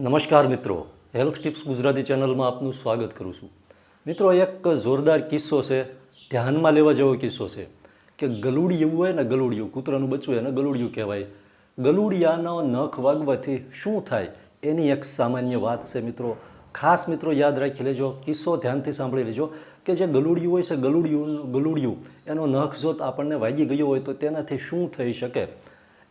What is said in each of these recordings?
નમસ્કાર મિત્રો. Health tips Gujarati ચેનલમાં આપનું સ્વાગત કરું છું. મિત્રો, એક જોરદાર કિસ્સો છે. ધ્યાનમાં લેવા જેવો કિસ્સો છે કે ગલુડિયું હોય ને ગલુડિયું, કૂતરાનું બચ્ચું એને ગલુડિયું કહેવાય. ગલુડિયાનો નખ વાગવાથી શું થાય? એની એક સામાન્ય વાત છે મિત્રો. ખાસ મિત્રો, યાદ રાખી લેજો. કિસ્સો ધ્યાનથી સાંભળી લેજો કે જે ગલુડિયું હોય છે, ગલુડિયું ગલુડિયું, એનો નખ જો આપણને વાગી ગયો હોય તો તેનાથી શું થઈ શકે?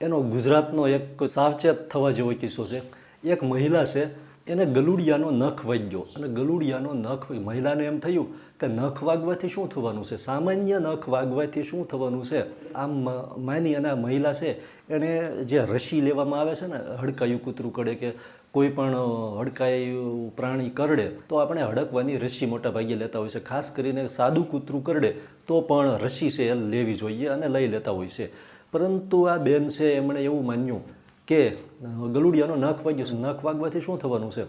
એનો ગુજરાતનો એક સાવચેત થવા જેવો કિસ્સો છે. એક મહિલા છે, એને ગલુડિયાનો નખ વાગ્યો અને ગલુડિયાનો નખ મહિલાને એમ થયું કે નખ વાગવાથી શું થવાનું છે? સામાન્ય નખ વાગવાથી શું થવાનું છે? આમ માની અને આ મહિલા છે એણે જે રસી લેવામાં આવે છે ને, હડકાયું કૂતરું કરે કે કોઈ પણ હડકાયું પ્રાણી કરડે, તો આપણે હડકવાની રસી મોટા ભાગે લેતા હોય છે. ખાસ કરીને સાદું કૂતરું કરડે, તો પણ રસી છે એ લેવી જોઈએ અને લઈ લેતા હોય છે. પરંતુ આ બેન છે, એમણે એવું માન્યું કે ગલુડિયાનો નખ વાગ્યો છે. નખ વાગવાથી શું થવાનું છે?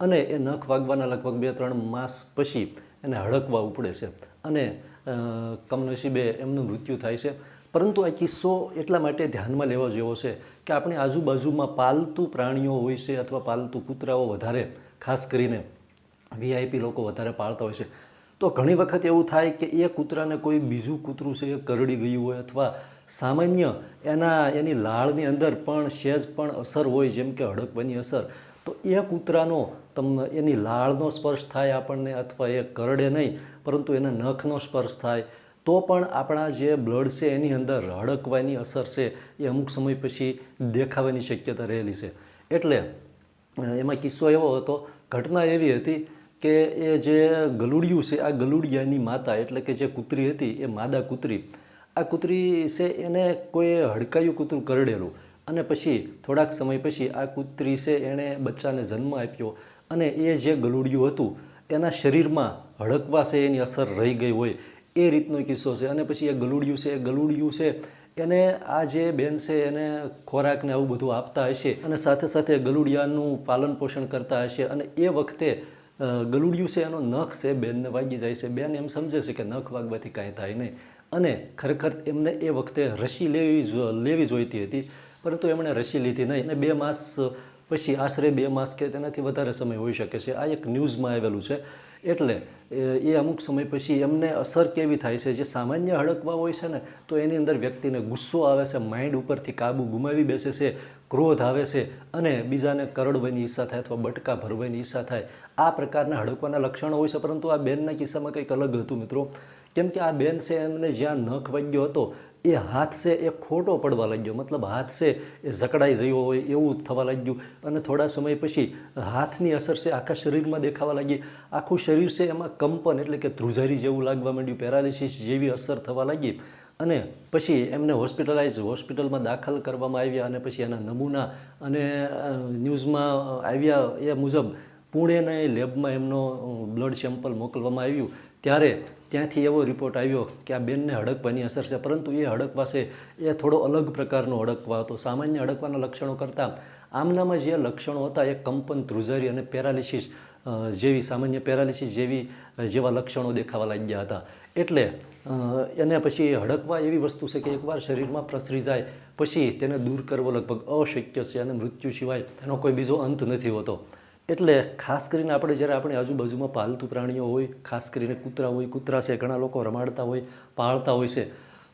અને એ નખ વાગવાના લગભગ બે ત્રણ માસ પછી એને હડકવા ઉપડે છે. અને કમનસીબે એમનું મૃત્યુ થાય છે. પરંતુ આ કિસ્સો એટલા માટે ધ્યાનમાં લેવા જેવો છે કે આપણી આજુબાજુમાં પાલતુ પ્રાણીઓ હોય છે અથવા પાલતુ કૂતરાઓ વધારે, ખાસ કરીને વીઆઈપી લોકો વધારે પાળતા હોય છે. તો ઘણી વખત એવું થાય કે એ કૂતરાને કોઈ બીજું કૂતરું છે, એ કરડી ગયું હોય અથવા સામાન્ય એના, એની લાળની અંદર પણ સહેજ પણ અસર હોય, જેમ કે હડકવાની અસર, તો એ કૂતરાનો તમને એની લાળનો સ્પર્શ થાય આપણને અથવા એ કરડે નહીં, પરંતુ એના નખનો સ્પર્શ થાય, તો પણ આપણા જે બ્લડ છે એની અંદર હડકવાની અસર છે એ અમુક સમય પછી દેખાવાની શક્યતા રહેલી છે. એટલે, એમાં કિસ્સો એવો હતો, ઘટના એવી હતી કે એ જે ગલુડિયું છે, આ ગલુડિયાની માતા, એટલે કે જે કૂતરી હતી, એ માદા કૂતરી આ કૂતરી છે એને કોઈ હડકાયું કૂતરું કરડેલું. અને પછી થોડાક સમય પછી આ કૂતરી છે એણે બચ્ચાને જન્મ આપ્યો. અને એ જે ગલુડિયું હતું, એના શરીરમાં હડકવા છે એની અસર રહી ગઈ હોય એ રીતનો કિસ્સો છે. અને પછી એ ગલુડિયું છે, એ ગલુડિયું છે, એને આ જે બેન છે એને ખોરાકને આવું બધું આપતા હશે અને સાથે સાથે ગલુડિયાનું પાલન પોષણ કરતા હશે. અને એ વખતે ગલુડિયું છે એનો નખ છે બેનને વાગી જાય છે. બેન એમ સમજે છે કે નખ વાગવાથી કાંઈ થાય નહીં. અને ખરેખર એમને એ વખતે રસી લેવી લેવી જોઈતી હતી. પરંતુ એમણે રસી લીધી નહીં અને બે માસ પછી આશરે બે માસ કે તેનાથી વધારે સમય હોઈ શકે છે. આ એક ન્યૂઝમાં આવેલું છે. એટલે એ અમુક સમય પછી એમને અસર કેવી થાય છે? જે સામાન્ય હડકવા હોય છે ને, તો એની અંદર વ્યક્તિને ગુસ્સો આવે છે, માઇન્ડ ઉપરથી કાબુ ગુમાવી બેસે છે, ક્રોધ આવે છે અને બીજાને કરડવાની ઈચ્છા થાય અથવા બટકા ભરવાની ઈચ્છા થાય. આ પ્રકારના હડકવાના લક્ષણો હોય છે, પરંતુ આ બેનના કિસ્સામાં કંઈક અલગ હતું મિત્રો. કેમ કે આ બેન છે, એમને જ્યાં નખ વાગ્યો હતો, એ હાથ છે એ ખોટો પડવા લાગ્યો. મતલબ હાથ છે એ જકડાઈ ગયો હોય એવું થવા લાગ્યું. અને થોડા સમય પછી હાથની અસર છે આખા શરીરમાં દેખાવા લાગી. આખું શરીર છે એમાં કંપન એટલે કે ધ્રુજારી જેવું લાગવા માંડ્યું, પેરાલિસિસ જેવી અસર થવા લાગી. અને પછી એમને હોસ્પિટલાઇઝ, હોસ્પિટલમાં દાખલ કરવામાં આવ્યા અને પછી એના નમૂના અને ન્યૂઝમાં આવ્યા એ મુજબ પુણેના લેબમાં એમનો બ્લડ સેમ્પલ મોકલવામાં આવ્યું. ત્યારે ત્યાંથી એવો રિપોર્ટ આવ્યો કે આ બેનને હડકવાની અસર છે. પરંતુ એ હડકવા છે એ થોડો અલગ પ્રકારનો હડકવા હતો. સામાન્ય હડકવાના લક્ષણો કરતાં આમનામાં જે લક્ષણો હતા એ કંપન, ધ્રુજારી અને પેરાલિસિસ જેવી સામાન્ય પેરાલિસિસ જેવી જેવા લક્ષણો દેખાવા લાગ્યા હતા. એટલે એને પછી હડકવા એવી વસ્તુ છે કે એકવાર શરીરમાં પ્રસરી જાય, પછી તેને દૂર કરવો લગભગ અશક્ય છે અને મૃત્યુ સિવાય એનો કોઈ બીજો અંત નથી હોતો. એટલે ખાસ કરીને આપણે જ્યારે આપણી આજુબાજુમાં પાલતુ પ્રાણીઓ હોય, ખાસ કરીને કૂતરા હોય, કૂતરા છે, ઘણા લોકો રમાડતા હોય, પાળતા હોય છે.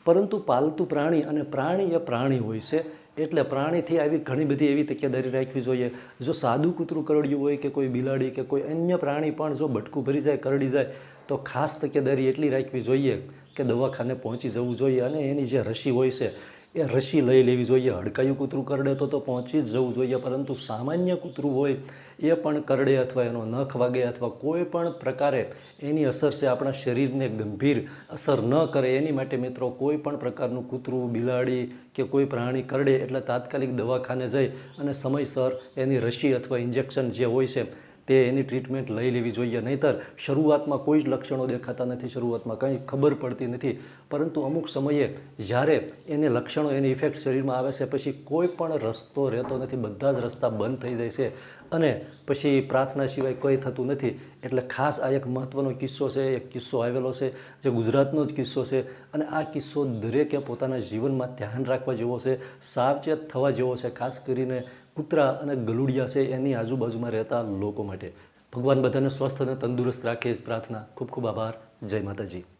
પરંતુ પાલતુ પ્રાણી અને પ્રાણી એ પ્રાણી હોય છે, એટલે પ્રાણીથી આવી ઘણી બધી એવી તકેદારી રાખવી જોઈએ. જો સાદું કૂતરું કરડ્યું હોય કે કોઈ બિલાડી કે કોઈ અન્ય પ્રાણી પણ જો બટકું ભરી જાય, કરડી જાય, તો ખાસ તકેદારી એટલી રાખવી જોઈએ કે દવાખાને પહોંચી જવું જોઈએ અને એની જે રસી હોય છે, એ રસી લઈ લેવી જોઈએ. હડકાયું કૂતરું કરડે તો તો પહોંચી જ જવું જોઈએ. પરંતુ સામાન્ય કૂતરું હોય એ પણ કરડે અથવા એનો નખ વાગે અથવા કોઈ પણ પ્રકારે એની અસર છે આપણા શરીરને ગંભીર અસર ન કરે. એની માટે મિત્રો કોઈ પણ પ્રકારનું કૂતરું, બિલાડી કે કોઈ પ્રાણી કરડે એટલે તાત્કાલિક દવાખાને જઈ અને સમયસર એની રસી અથવા ઇન્જેક્શન જે હોય છે તે એની ટ્રીટમેન્ટ લઈ લેવી જોઈએ. નહીંતર શરૂઆતમાં કોઈ જ લક્ષણો દેખાતા નથી, શરૂઆતમાં કંઈ ખબર પડતી નથી. પરંતુ અમુક સમયે જ્યારે એને લક્ષણો, એની ઇફેક્ટ શરીરમાં આવે છે, પછી કોઈ પણ રસ્તો રહેતો નથી. બધા જ રસ્તા બંધ થઈ જાય છે. અને પછી પ્રાર્થના સિવાય કંઈ થતું નથી. એટલે ખાસ આ એક મહત્ત્વનો કિસ્સો છે, એક કિસ્સો આવેલો છે, જે ગુજરાતનો જ કિસ્સો છે. અને આ કિસ્સો દરેકે પોતાના જીવનમાં ધ્યાન રાખવા જેવો છે, સાવચેત થવા જેવો છે. ખાસ કરીને કૂતરા અને ગલુડિયા છે, એની આજુબાજુમાં રહેતા લોકો માટે. ભગવાન બધાને સ્વસ્થ અને તંદુરસ્ત રાખે. પ્રાર્થના, ખૂબ ખૂબ આભાર. જય માતાજી.